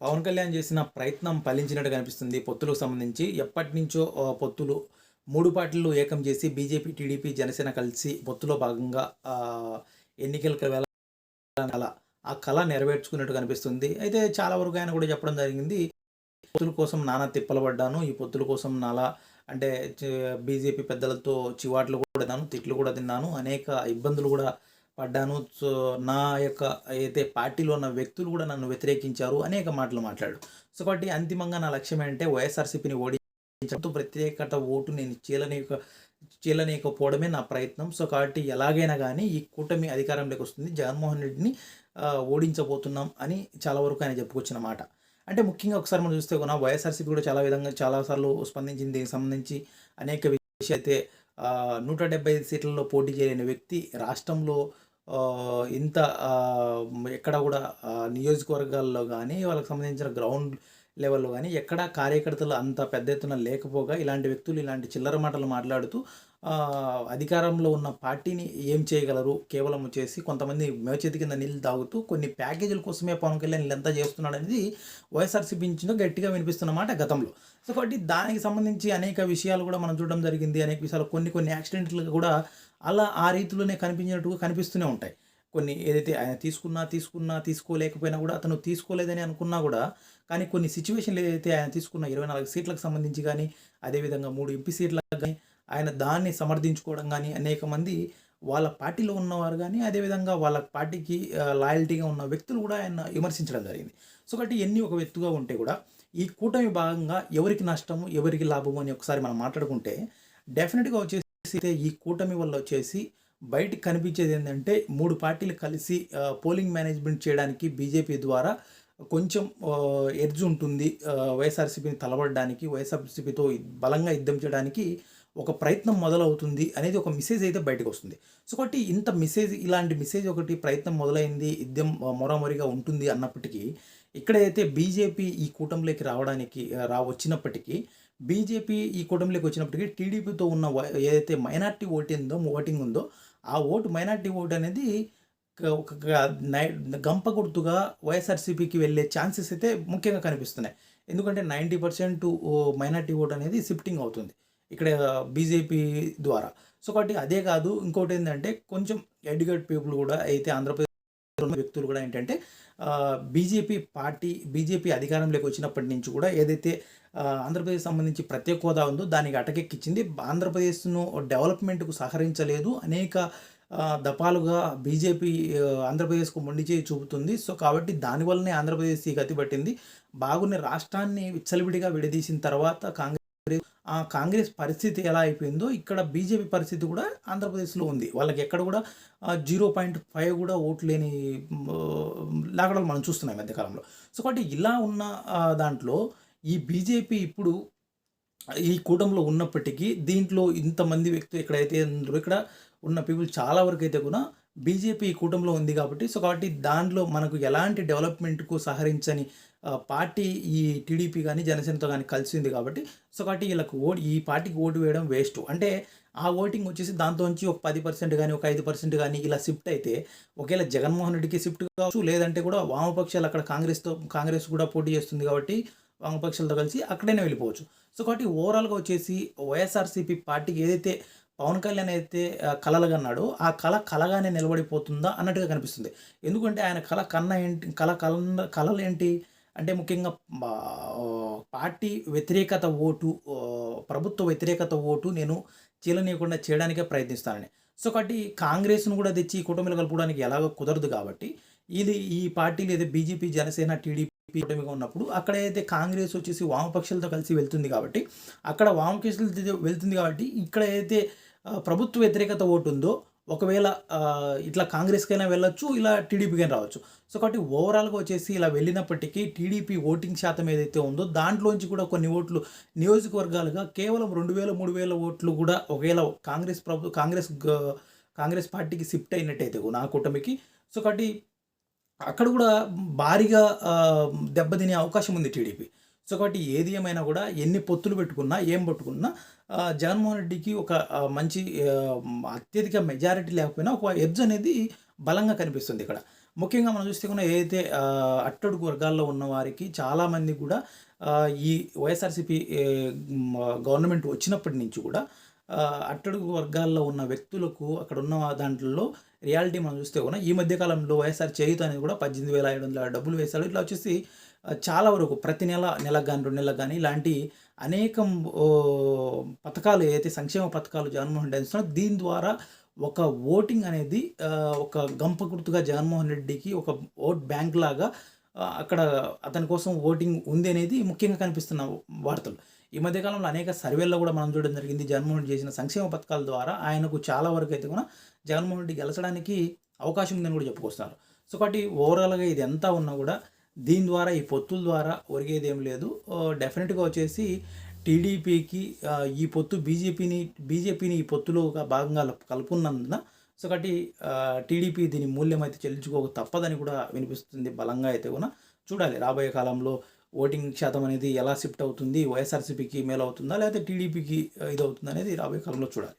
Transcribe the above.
పవన్ కళ్యాణ్ చేసిన ప్రయత్నం ఫలించినట్టు కనిపిస్తుంది. పొత్తులకు సంబంధించి ఎప్పటి నుంచో పొత్తులు మూడు పార్టీలు ఏకం చేసి బీజేపీ టీడీపీ జనసేన కలిసి పొత్తులో భాగంగా ఎన్నికలకు వెళ్ళ ఆ కళ నెరవేర్చుకున్నట్టు కనిపిస్తుంది. అయితే చాలా వరకు ఆయన కూడా చెప్పడం జరిగింది పొత్తుల కోసం నానా తిప్పలు పడ్డాను ఈ పొత్తుల కోసం నాలా అంటే బీజేపీ పెద్దలతో చివాట్లు కూడా తిన్నాను తిట్లు కూడా తిన్నాను అనేక ఇబ్బందులు కూడా పడ్డాను. సో నా యొక్క అయితే పార్టీలో ఉన్న వ్యక్తులు కూడా నన్ను వ్యతిరేకించారు. అనేక మాటలు మాట్లాడు సో కాబట్టి అంతిమంగా నా లక్ష్యం ఏంటంటే వైఎస్ఆర్సీపీని ఓడించడంతో ప్రత్యేకత ఓటు నేను చీలనీక చీలనీయకపోవడమే నా ప్రయత్నం. సో కాబట్టి ఎలాగైనా కానీ ఈ కూటమి అధికారంలోకి వస్తుంది. జగన్మోహన్ రెడ్డిని ఓడించబోతున్నాం అని చాలా వరకు ఆయన చెప్పుకొచ్చిన మాట. అంటే ముఖ్యంగా ఒకసారి మనం చూస్తే కూడా వైఎస్ఆర్సీపీ కూడా చాలా విధంగా చాలాసార్లు స్పందించింది. దీనికి సంబంధించి అనేక విషయాలు అయితే నూట డెబ్బై ఐదు సీట్లలో పోటీ చేయలేని వ్యక్తి రాష్ట్రంలో ఇంత ఎక్కడ కూడా నియోజకవర్గాల్లో కానీ వాళ్ళకి సంబంధించిన గ్రౌండ్ లెవెల్లో కానీ ఎక్కడ కార్యకర్తలు అంత పెద్ద ఎత్తున లేకపోగా ఇలాంటి వ్యక్తులు ఇలాంటి చిల్లర మాటలు మాట్లాడుతూ అధికారంలో ఉన్న పార్టీని ఏం చేయగలరు? కేవలం వచ్చేసి కొంతమంది మేచేతి కింద నీళ్ళు తాగుతూ కొన్ని ప్యాకేజీల కోసమే పవన్ కళ్యాణ్ వీళ్ళంతా చేస్తున్నాడు అనేది వైఎస్ఆర్సీపీ నుంచి గట్టిగా వినిపిస్తున్నమాట గతంలో. సో కాబట్టి దానికి సంబంధించి అనేక విషయాలు కూడా మనం చూడడం జరిగింది. అనేక విషయాలు కొన్ని కొన్ని యాక్సిడెంట్లు కూడా అలా ఆ రీతిలోనే కనిపించినట్టుగా కనిపిస్తూనే ఉంటాయి. కొన్ని ఏదైతే ఆయన తీసుకున్నా తీసుకున్నా తీసుకోలేకపోయినా కూడా అతను తీసుకోలేదని అనుకున్నా కూడా కానీ కొన్ని సిచ్యువేషన్లు ఏదైతే ఆయన తీసుకున్న ఇరవై నాలుగు సీట్లకు సంబంధించి కానీ అదేవిధంగా మూడు ఎంపీ సీట్లకు కానీ ఆయన దాన్ని సమర్థించుకోవడం కానీ అనేక మంది వాళ్ళ పార్టీలో ఉన్నవారు కానీ అదేవిధంగా వాళ్ళ పార్టీకి లాయల్టీగా ఉన్న వ్యక్తులు కూడా ఆయన విమర్శించడం జరిగింది. సో కాబట్టి ఎన్ని ఒక వ్యక్తిగా ఉంటే కూడా ఈ కూటమి భాగంగా ఎవరికి నష్టము ఎవరికి లాభము అని ఒకసారి మనం మాట్లాడుకుంటే డెఫినెట్గా వచ్చేసి ఈ కూటమి వల్ల వచ్చేసి బయటికి కనిపించేది ఏంటంటే మూడు పార్టీలు కలిసి పోలింగ్ మేనేజ్మెంట్ చేయడానికి బీజేపీ ద్వారా కొంచెం ఎడ్జ్ ఉంటుంది వైఎస్ఆర్సీపీని తలబడడానికి వైఎస్ఆర్సీపీతో బలంగా యుద్ధం చేయడానికి ఒక ప్రయత్నం మొదలవుతుంది అనేది ఒక మెసేజ్ అయితే బయటకు వస్తుంది. సో కాబట్టి ఇంత మెసేజ్ ఇలాంటి మెసేజ్ ఒకటి ప్రయత్నం మొదలైంది యుద్ధం ఆ, ఉంటుంది అన్నప్పటికీ ఇక్కడైతే బీజేపీ ఈ కూటమిలోకి రావడానికి రా వచ్చినప్పటికీ బీజేపీ ఈ కూటమిలోకి వచ్చినప్పటికీ టీడీపీతో ఉన్న ఏదైతే మైనార్టీ ఓటింగ్ ఉందో ఓటింగ్ ఉందో ఆ ఓటు మైనార్టీ ఓటు అనేది ఒక గ- గంప గుర్తుగా వైఎస్ఆర్సీపీకి వెళ్ళే ఛాన్సెస్ అయితే ముఖ్యంగా కనిపిస్తున్నాయి. ఎందుకంటే నైంటీ పర్సెంట్ మైనార్టీ ఓట్ అనేది షిఫ్టింగ్ అవుతుంది ఇక్కడ బీజేపీ ద్వారా. సో కాబట్టి అదే కాదు ఇంకోటి ఏంటంటే కొంచెం ఎడ్యుకేట్ పీపుల్ కూడా అయితే ఆంధ్రప్రదేశ్ ఉన్న వ్యక్తులు కూడా ఏంటంటే బీజేపీ పార్టీ బీజేపీ అధికారంలోకి వచ్చినప్పటి నుంచి కూడా ఏదైతే ఆంధ్రప్రదేశ్ సంబంధించి ప్రత్యేక హోదా ఉందో దానికి అటకెక్కించింది. ఆంధ్రప్రదేశ్ను డెవలప్మెంట్కు సహకరించలేదు. అనేక దపాలుగా బీజేపీ ఆంధ్రప్రదేశ్కు మొండి చేయి చూపుతుంది. సో కాబట్టి దానివల్లనే ఆంధ్రప్రదేశ్ ఈ గతి పట్టింది. బాగున్న రాష్ట్రాన్ని విచ్చలవిడిగా విడదీసిన తర్వాత కాంగ్రెస్ ఆ కాంగ్రెస్ పరిస్థితి ఎలా అయిపోయిందో ఇక్కడ బీజేపీ పరిస్థితి కూడా ఆంధ్రప్రదేశ్లో ఉంది. వాళ్ళకి ఎక్కడ కూడా జీరో పాయింట్ ఫైవ్ కూడా ఓట్లు లేని లాగడాలు మనం చూస్తున్నాం మధ్యకాలంలో సో కాబట్టి ఇలా ఉన్న దాంట్లో ఈ బీజేపీ ఇప్పుడు ఈ కూటమిలో ఉన్నప్పటికీ దీంట్లో ఇంతమంది వ్యక్తులు ఎక్కడైతే ఉన్నారో ఇక్కడ ఉన్న పీపుల్ చాలా వరకు అయితే కూడా బీజేపీ ఈ కూటమిలో ఉంది కాబట్టి సో కాబట్టి దాంట్లో మనకు ఎలాంటి డెవలప్మెంట్కు సహకరించని పార్టీ ఈ టీడీపీ కానీ జనసేనతో కానీ కలిసి ఉంది కాబట్టి సో కాబట్టి వీళ్ళకు ఓటు ఈ పార్టీకి ఓటు వేయడం వేస్ట్. అంటే ఆ ఓటింగ్ వచ్చేసి దాంతోంచి ఒక పది పర్సెంట్ కానీ ఒక ఐదు పర్సెంట్ కానీ ఇలా షిఫ్ట్ అయితే ఒకవేళ జగన్మోహన్ రెడ్డికి షిఫ్ట్ కావచ్చు లేదంటే కూడా వామపక్షాలు అక్కడ కాంగ్రెస్తో కాంగ్రెస్ కూడా పోటీ చేస్తుంది కాబట్టి వామపక్షాలతో కలిసి అక్కడైనా వెళ్ళిపోవచ్చు. సో కాబట్టి ఓవరాల్గా వచ్చేసి వైఎస్ఆర్సీపీ పార్టీకి ఏదైతే పవన్ కళ్యాణ్ అయితే కలలుగన్నాడు. అన్నాడో ఆ కళ కలగానే నిలబడిపోతుందా అన్నట్టుగా కనిపిస్తుంది. ఎందుకంటే ఆయన కళ కన్న ఏంటి కళ కల కళలు ఏంటి అంటే ముఖ్యంగా పార్టీ వ్యతిరేకత ఓటు ప్రభుత్వ వ్యతిరేకత ఓటు నేను చీలనీయకుండా చేయడానికే ప్రయత్నిస్తానని. సో కాబట్టి కాంగ్రెస్ను కూడా తెచ్చి ఈ కలుపుకోవడానికి ఎలాగో కుదరదు కాబట్టి ఇది ఈ పార్టీలు లేదా బీజేపీ జనసేన టీడీపీ కూటమిగా ఉన్నప్పుడు అక్కడ అయితే కాంగ్రెస్ వచ్చేసి వామపక్షాలతో కలిసి వెళ్తుంది కాబట్టి అక్కడ వామపక్షాలతో వెళ్తుంది కాబట్టి ఇక్కడ అయితే ప్రభుత్వ వ్యతిరేకత ఓటు ఉందో ఒకవేళ ఇట్లా కాంగ్రెస్కైనా వెళ్ళొచ్చు ఇలా టీడీపీకైనా రావచ్చు. సో కాబట్టి ఓవరాల్గా వచ్చేసి ఇలా వెళ్ళినప్పటికీ టీడీపీ ఓటింగ్ శాతం ఏదైతే ఉందో దాంట్లోంచి కూడా కొన్ని ఓట్లు నియోజకవర్గాలుగా కేవలం రెండు వేల మూడు వేల ఓట్లు కూడా ఒకవేళ కాంగ్రెస్ ప్రభు కాంగ్రెస్ కాంగ్రెస్ పార్టీకి షిఫ్ట్ అయినట్టయితే నా కూటమికి. సో కాబట్టి అక్కడ కూడా భారీగా దెబ్బతినే అవకాశం ఉంది టీడీపీ. సో కాబట్టి ఏది ఏమైనా కూడా ఎన్ని పొత్తులు పెట్టుకున్నా ఏం పట్టుకున్నా జగన్మోహన్ రెడ్డికి ఒక మంచి అత్యధిక మెజారిటీ లేకపోయినా ఒక ఎడ్జ్ అనేది బలంగా కనిపిస్తుంది ఇక్కడ. ముఖ్యంగా మనం చూస్తే కూడా ఏదైతే అట్టడుగు వర్గాల్లో ఉన్న వారికి చాలామంది కూడా ఈ వైఎస్ఆర్సీపీ గవర్నమెంట్ వచ్చినప్పటి నుంచి కూడా అట్టడుగు వర్గాల్లో ఉన్న వ్యక్తులకు అక్కడ ఉన్న దాంట్లో రియాలిటీ మనం చూస్తే కూడా ఈ మధ్యకాలంలో వైఎస్ఆర్ చేయుత అనేది కూడా పద్దెనిమిది వేల ఐదు వందల డబ్బులు వేశాడు ఇట్లా వచ్చేసి చాలా వరకు ప్రతి నెల నెలకు కానీ రెండు నెలలకు కానీ ఇలాంటి అనేకం ఓ, పథకాలు ఏదైతే సంక్షేమ పథకాలు జగన్మోహన్ రెడ్డి అందిస్తున్నారో దీని ద్వారా ఒక ఓటింగ్ అనేది ఒక గంప గుర్తుగా జగన్మోహన్ రెడ్డికి ఒక ఓట్ బ్యాంక్ లాగా అక్కడ అతని కోసం ఓటింగ్ ఉంది అనేది ముఖ్యంగా కనిపిస్తున్న వార్తలు. ఈ మధ్యకాలంలో అనేక సర్వేల్లో కూడా మనం చూడడం జరిగింది. జగన్మోహన్ రెడ్డి చేసిన సంక్షేమ పథకాల ద్వారా ఆయనకు చాలా వరకు అయితే కూడా జగన్మోహన్ రెడ్డి గెలచడానికి అవకాశం ఉందని కూడా చెప్పుకొస్తున్నారు సో కాబట్టి ఓవరాల్గా ఇది ఎంత ఉన్నా కూడా దీని ద్వారా ఈ పొత్తుల ద్వారా ఒరిగేది ఏం లేదు డెఫినెట్గా వచ్చేసి టీడీపీకి ఈ పొత్తు బీజేపీని బీజేపీని ఈ పొత్తులో భాగంగా కలుపుకున్నందున సో కాబట్టి టీడీపీ దీని మూల్యం అయితే చెల్లించుకోక తప్పదని కూడా వినిపిస్తుంది బలంగా అయితే కూడా. చూడాలి రాబోయే కాలంలో ఓటింగ్ శాతం అనేది ఎలా షిఫ్ట్ అవుతుంది? వైఎస్ఆర్సీపీకి మేలు అవుతుందా లేకపోతే టీడీపీకి ఇది అవుతుందా అనేది రాబోయే కాలంలో చూడాలి.